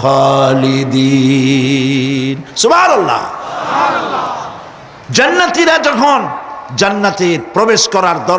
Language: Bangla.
খালিদিন। সুবহানাল্লাহ। জান্নাতীরা যখন জান্নাতে প্রবেশ করার দর